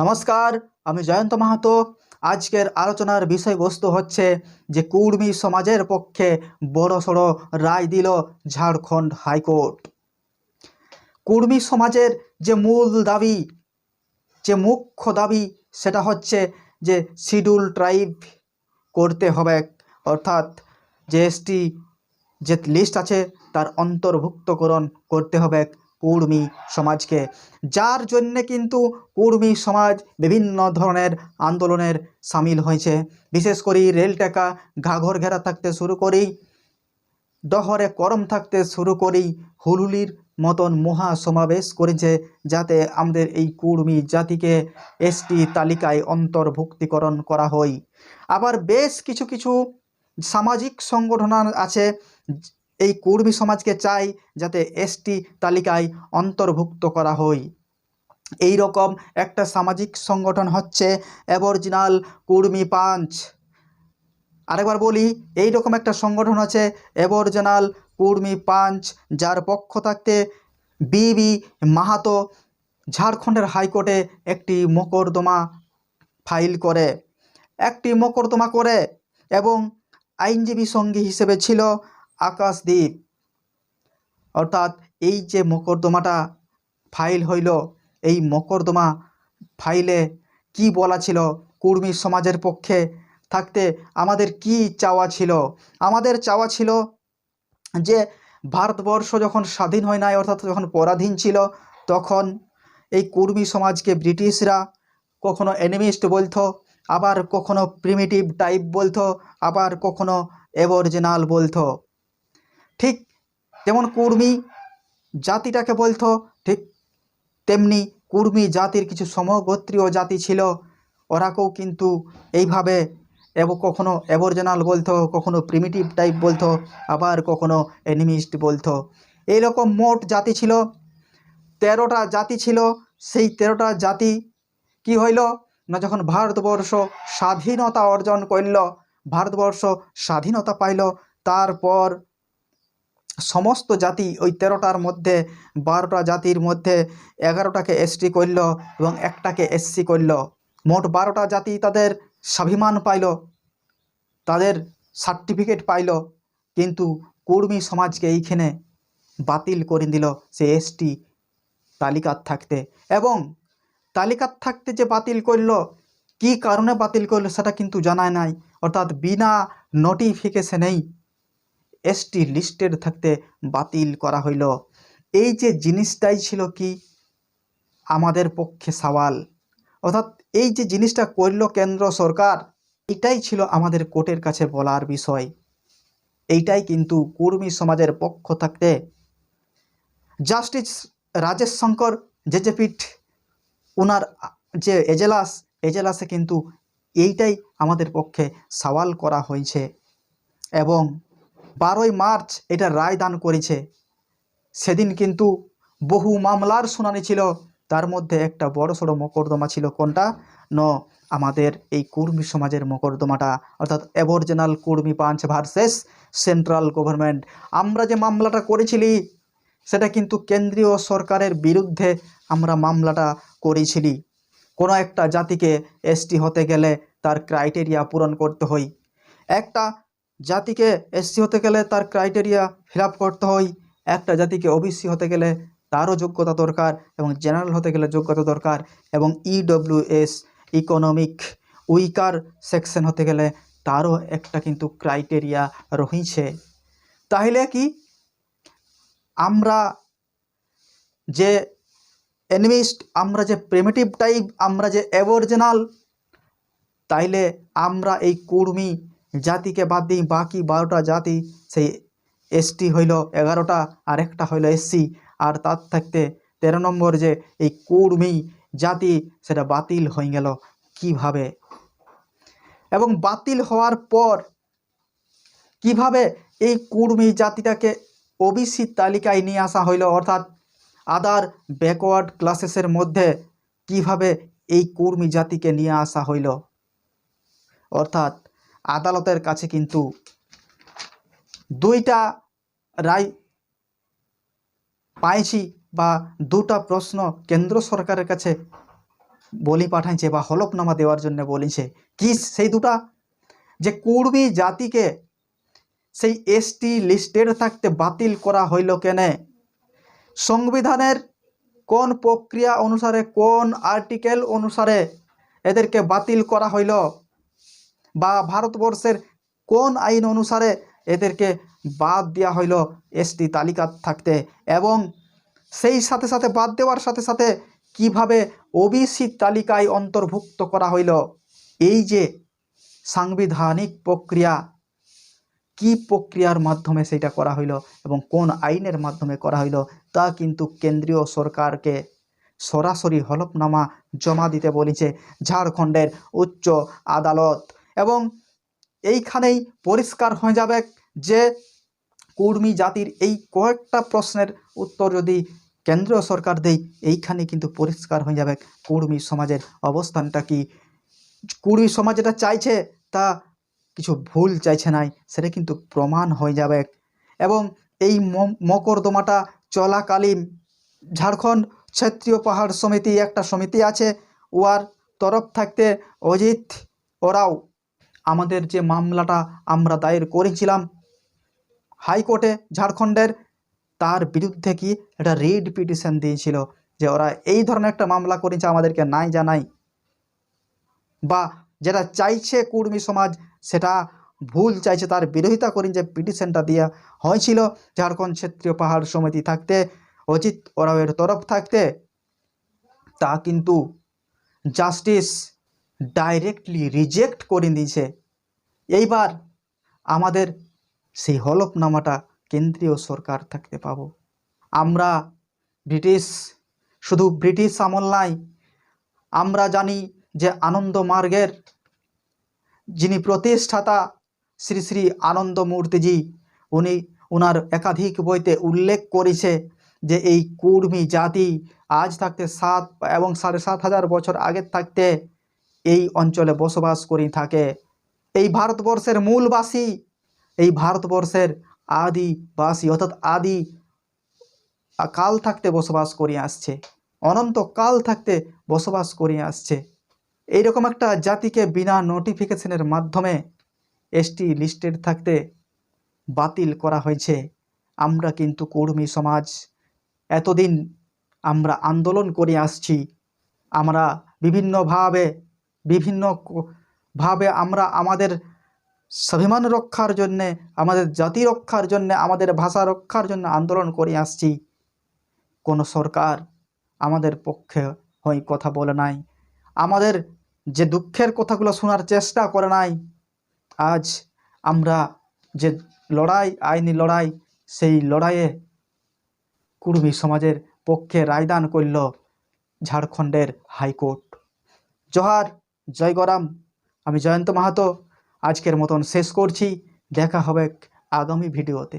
নমস্কার, আমি জয়ন্ত মাহাতো। আজকের আলোচনার বিষয়বস্তু হচ্ছে যে কুর্মী সমাজের পক্ষে বড়সড় রায় দিল ঝাড়খণ্ড হাইকোর্ট। কুর্মী সমাজের যে মূল দাবি, যে মুখ্য দাবি, সেটা হচ্ছে যে শিডিউল ট্রাইব করতে হবে। অর্থাৎ যে এসটি যে লিস্ট আছে, তার অন্তর্ভুক্তকরণ করতে হবে। কুর্মী সমাজকে। যার জন্যে কিন্তু কুর্মী সমাজ বিভিন্ন ধরনের আন্দোলনের সামিল হয়েছে। বিশেষ করে রেল টাকা, ঘাঘর ঘেরা থাকতে শুরু করেই ডহরে করম থাকতে শুরু করেই হুলুলির মতন মহা সমাবেশ করেছে যাতে আমাদের এই কুর্মী জাতিকে এসটি তালিকায় অন্তর্ভুক্তিকরণ করা হয়। আবার বেশ কিছু কিছু সামাজিক সংগঠন আছে এই কুর্মী সমাজকে চাই যাতে এসটি তালিকায় অন্তর্ভুক্ত করা হয়। এই রকম একটা সামাজিক সংগঠন হচ্ছে অ্যাবরিজিনাল কুর্মী পাঞ্চ। আরেকবার বলি, এই রকম একটা সংগঠন আছে অ্যাবরিজিনাল কুর্মী পাঞ্চ, যার পক্ষ থাকতে বিবি মাহাতো ঝাড়খণ্ডের হাইকোর্টে একটি মোকদ্দমা ফাইল করে। একটি মোকদ্দমা করে এবং আইনজীবী সঙ্গী হিসেবে ছিল আকাশদ্বীপ অর্থাৎ এই যে মোকদ্দমাটা ফাইল হইল, এই মোকদ্দমা ফাইলে কি বলা ছিল? কুর্মী সমাজের পক্ষে থাকতে আমাদের কি চাওয়া ছিল? আমাদের চাওয়া ছিল যে ভারতবর্ষ যখন স্বাধীন হয় নাই, অর্থাৎ যখন পরাধীন ছিল, তখন এই কুর্মী সমাজকে ব্রিটিশরা কখনো এনিমিস্ট বলতো, আবার কখনো প্রিমিটিভ টাইপ বলতো, আবার কখনো অ্যাবরিজিনাল বলতো। ঠিক যেমন কুর্মী জাতিটাকে বলতো, ঠিক তেমনি কুর্মী জাতির কিছু সমগোত্রীয় জাতি ছিল। ওরাকেও কিন্তু এইভাবে এব, কখনো অ্যাবরিজিনাল বলতো, কখনো প্রিমিটিভ টাইপ বলতো, আবার কখনো এনিমিস্ট বলতো। এইরকম মোট জাতি ছিল, তেরোটা জাতি ছিল, সেই তেরোটা জাতি কি হইল? না যখন ভারতবর্ষ স্বাধীনতা অর্জন করল, ভারতবর্ষ স্বাধীনতা পাইল, তারপর সমস্ত জাতি ওই তেরোটার মধ্যে, বারোটা জাতির মধ্যে এগারোটাকে এসটি করল এবং একটাকে এসসি করল। মোট বারোটা জাতি তাদের স্বাভিমান পাইল, তাদের সার্টিফিকেট পাইল, কিন্তু কুর্মী সমাজকে এইখানে বাতিল করে দিল সে এসটি তালিকার থাকতে। এবং তালিকার থাকতে যে বাতিল করল, কি কারণে বাতিল করল সেটা কিন্তু জানায় নাই, অর্থাৎ বিনা নোটিফিকেশনেই এসটি লিস্টেড থাকতে বাতিল করা হইল। এই যে জিনিসটাই ছিল কি? আমাদের পক্ষে সওয়াল। অর্থাৎ এই যে জিনিসটা করল কেন্দ্র সরকার, এটাই ছিল আমাদের কোর্টের কাছে বলার বিষয়। এইটাই কিন্তু কুর্মী সমাজের পক্ষ থাকতে। জাস্টিস রাজেশ শঙ্কর জেজেপিঠ ওনার যে এজেলাস, এজেলাসে কিন্তু এইটাই আমাদের পক্ষে সওয়াল করা হয়েছে। এবং বারোই মার্চ এটা রায় দান করেছে। সেদিন কিন্তু বহু মামলার শুনানি ছিল। তার মধ্যে একটা বড় সড়ো মকদ্দমা ছিল কোনটা? ন, আমাদের এই কুর্মী সমাজের মকদ্দমাটা, অর্থাৎ aboriginal Kurmi Panch versus central government আমরা যে মামলাটা করেছিলি, সেটা কিন্তু কেন্দ্রীয় সরকারের বিরুদ্ধে আমরা মামলাটা করেছিলি। কোনো একটা জাতিকে এসটি হতে গেলে তার ক্রাইটেরিয়া পূরণ করতে হয়। একটা জাতিকে এসসি হতে গেলে তার ক্রাইটেরিয়া ফিল করতে হয়। একটা জাতিকে ওবিসি হতে গেলে তারও যোগ্যতা দরকার এবং জেনারেল হতে গেলে যোগ্যতা দরকার এবং ইডব্লিউএস ইকোনমিক উইকার সেকশন হতে গেলে তারও একটা কিন্তু ক্রাইটেরিয়া রয়েছে। তাহলে কি? আমরা যে এনমিস্ট আমরা যে প্রিমিটিভ টাইপ আমরা যে অ্যাবরিজিনাল তাইলে আমরা এই কুর্মী জাতিকে বাদ দিই, বাকি বারোটা জাতি সেই এসটি হইল এগারোটা আর একটা হইল এসসি। আর তার থাকতে তেরো নম্বর যে এই কুর্মী জাতি, সেটা বাতিল হয়ে গেল কীভাবে? এবং বাতিল হওয়ার পর কীভাবে এই কুর্মী জাতিটাকে ওবিসি তালিকায় নিয়ে আসা হইল? অর্থাৎ আদার ব্যাকওয়ার্ড ক্লাসেসের মধ্যে কীভাবে এই কুর্মী জাতিকে নিয়ে আসা হইল? অর্থাৎ আদালতের কাছে কিন্তু দুইটা রায় পাইছি বা দুটা প্রশ্ন কেন্দ্র সরকারের কাছে বলি পাঠাইছে বা হলফনামা দেওয়ার জন্য বলেছে। কি সেই দুটা? যে কুর্মী জাতিকে সেই এসটি লিস্টেড থাকতে বাতিল করা হইল কেনে? সংবিধানের কোন প্রক্রিয়া অনুসারে কোন আর্টিকেল অনুসারে এদেরকে বাতিল করা হইল? বা ভারতবর্ষের কোন আইন অনুসারে এদেরকে বাদ দেওয়া হইল এসটি তালিকা থাকতে? এবং সেই সাথে সাথে বাদ দেওয়ার সাথে সাথে কীভাবে ওবিসি তালিকায় অন্তর্ভুক্ত করা হইল? এই যে সাংবিধানিক প্রক্রিয়া, কি প্রক্রিয়ার মাধ্যমে সেটা করা হইল এবং কোন আইনের মাধ্যমে করা হইল, তা কিন্তু কেন্দ্রীয় সরকারকে সরাসরি হলফনামা জমা দিতে বলেছে ঝাড়খণ্ডের উচ্চ আদালত। এবং এইখানেই পরিষ্কার হয়ে যাবে যে কুর্মী জাতির এই কয়েকটা প্রশ্নের উত্তর যদি কেন্দ্রীয় সরকার দেয়, এইখানে কিন্তু পরিষ্কার হয়ে যাবে কুর্মী সমাজের অবস্থানটা কি। কুর্মী সমাজ যেটা চাইছে, তা কিছু ভুল চাইছে নাই, সেটা কিন্তু প্রমাণ হয়ে যাবে। এবং এই মকরদমাটা চলাকালীন ঝাড়খণ্ড ক্ষেত্রীয় পাহাড় সমিতি একটা সমিতি আছে ওয়ার তরফ থাকতে অজিত ওরাও আমাদের যে মামলাটা আমরা দায়ের করেছিলাম, হাইকোর্টে ঝাড়খণ্ডের তার বিরুদ্ধে কি একটা রিড পিটিশন দিয়েছিল যে ওরা এই ধরনের একটা মামলা করেছে আমাদেরকে নাই জানাই, বা যেটা চাইছে কুর্মী সমাজ সেটা ভুল চাইছে তার বিরোধিতা করে যে পিটিশনটা দেওয়া হয়েছিল, ঝাড়খণ্ড ক্ষত্রিয় পাহাড় সমিতি থাকতে, অজিত ওরাওয়ের তরফ থাকতে, তা কিন্তু জাস্টিস ডাইরেক্টলি রিজেক্ট করে দিয়েছে। এইবার আমাদের সেই হলফনামাটা কেন্দ্রীয় সরকার থাকতে পাবো। আমরা ব্রিটিশ, শুধু ব্রিটিশ আমল নাই, আমরা জানি যে আনন্দ মার্গের যিনি প্রতিষ্ঠাতা শ্রী শ্রী আনন্দ মূর্তিজি, উনি ওনার একাধিক বইতে উল্লেখ করেছে যে এই কুর্মী জাতি আজ থাকতে সাত এবং সাড়ে সাত হাজার বছর আগে থাকতে এই অঞ্চলে বসবাস করে থাকে। এই ভারতবর্ষের মূলবাসী, এই ভারতবর্ষের আদিবাসী, অর্থাৎ আদি কাল থাকতে বসবাস করে আসছে অনন্ত কাল থাকতে বসবাস করে আসছে। এইরকম একটা জাতিকে বিনা নোটিফিকেশনের মাধ্যমে এসটি লিস্টেড থাকতে বাতিল করা হয়েছে। আমরা কিন্তু কর্মী সমাজ, এতদিন আমরা আন্দোলন করে আসছি। আমরা বিভিন্নভাবে বিভিন্ন ক- ভাবে আমরা আমাদের স্বাভিমান রক্ষার জন্যে, আমাদের জাতি রক্ষার জন্যে, আমাদের ভাষা রক্ষার জন্য আন্দোলন করে আসছি। কোনো সরকার আমাদের পক্ষে হয়ে কথা বলে নাই। আমাদের যে দুঃখের কথাগুলো শোনার চেষ্টা করে নাই, আজ আমরা যে লড়াই, আইনি লড়াই, সেই লড়াইয়ে কুর্মী সমাজের পক্ষে রায়দান করল ঝাড়খণ্ডের হাইকোর্ট। জোহার জয় গরাম আমি জয়ন্ত মাহাতো। আজকের মতন শেষ করছি। দেখা হবে আগামী ভিডিওতে।